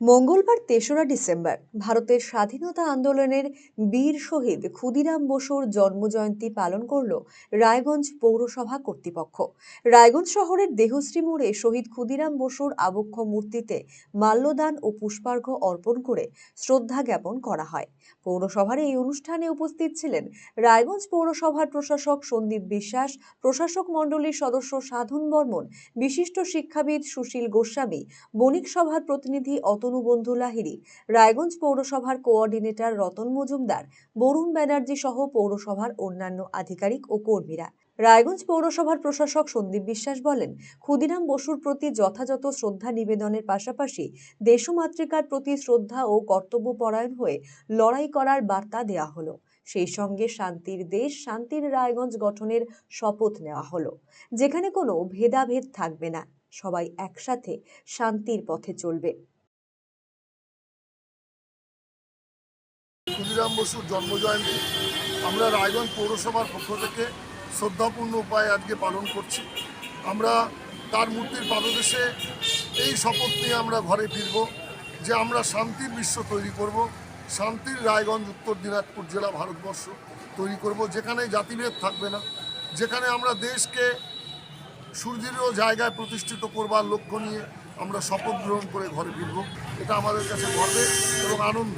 মঙ্গলবার তেসরা ডিসেম্বর, ভারতের স্বাধীনতা আন্দোলনের বীর শহীদ ক্ষুদিরাম বসুর জন্মজয়ন্তী পালন করল রায়গঞ্জ পৌরসভা কর্তৃপক্ষ। রায়গঞ্জ শহরের দেহশ্রী মোড়ে শহীদ ক্ষুদিরাম বসুর আবক্ষ মূর্তিতে মাল্যদান ও পুষ্পার্ঘ্য অর্পণ করে শ্রদ্ধা জ্ঞাপন করা হয়। পৌরসভার এই অনুষ্ঠানে উপস্থিত ছিলেন রায়গঞ্জ পৌরসভার প্রশাসক সন্দীপ বিশ্বাস, প্রশাসক মণ্ডলীর সদস্য সাধন বর্মন, বিশিষ্ট শিক্ষাবিদ সুশীল গোস্বামী, বণিক সভার প্রতিনিধি অতনু বন্ধু লাহিড়ী, রায়গঞ্জ পৌরসভার কোঅর্ডিনেটর রতন মজুমদার, বরুণ ব্যানার্জি সহ পৌরসভার অন্যান্য আধিকারিক ও কর্মীরা। রায়গঞ্জ পৌরসভার প্রশাসক সন্দীপ বিশ্বাস বলেন, ক্ষুদিরাম বসুর প্রতি যথাযথ শ্রদ্ধা নিবেদনের পাশাপাশি দেশমাতৃকার প্রতি শ্রদ্ধা ও কর্তব্যপরায়ণ হয়ে লড়াই করার বার্তা দেওয়া হলো। সেই সঙ্গে শান্তির দেশ, শান্তির রায়গঞ্জ গঠনের শপথ নেওয়া হলো। যেখানে কোনো ভেদাভেদ থাকবে না। সবাই একসাথে শান্তির পথে চলবে। ক্ষুদিরাম বসুর জন্মজয়ন্তী। আমরা রায়গঞ্জ পৌরসভার পক্ষ থেকে শ্রদ্ধাপূর্ণ উপায়ে আজকে পালন করছি। আমরা তার মূর্তির পাদদেশে এই শপথ নিয়ে আমরা ঘরে ফিরব, যে আমরা শান্তির বিশ্ব তৈরি করব, শান্তির রায়গঞ্জ উত্তর দিনাজপুর জেলা ভারতবর্ষ তৈরি করব যেখানে জাতিভেদ থাকবে না, যেখানে আমরা দেশকে সুদৃঢ় জায়গায় প্রতিষ্ঠিত করবার লক্ষ্য নিয়ে আমরা শপথ গ্রহণ করে ঘরে ফিরব। এটা আমাদের কাছে গর্বের এবং আনন্দ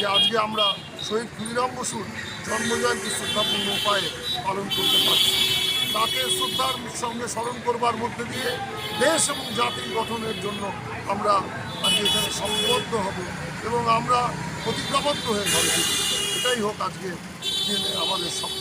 যে আজকে আমরা শহীদ ক্ষুদিরাম বসুর জন্মজয়ন্তী শ্রদ্ধাপূর্ণ উপায়ে পালন করতে পারছি। তাকে শ্রদ্ধার সঙ্গে স্মরণ করবার মধ্যে দিয়ে দেশ এবং জাতি গঠনের জন্য আমরা আজকে এখানে সংবদ্ধ হব এবং আমরা প্রতিজ্ঞাবদ্ধ হয়ে ঘরে এটাই হোক আজকে দিনে আমাদের সব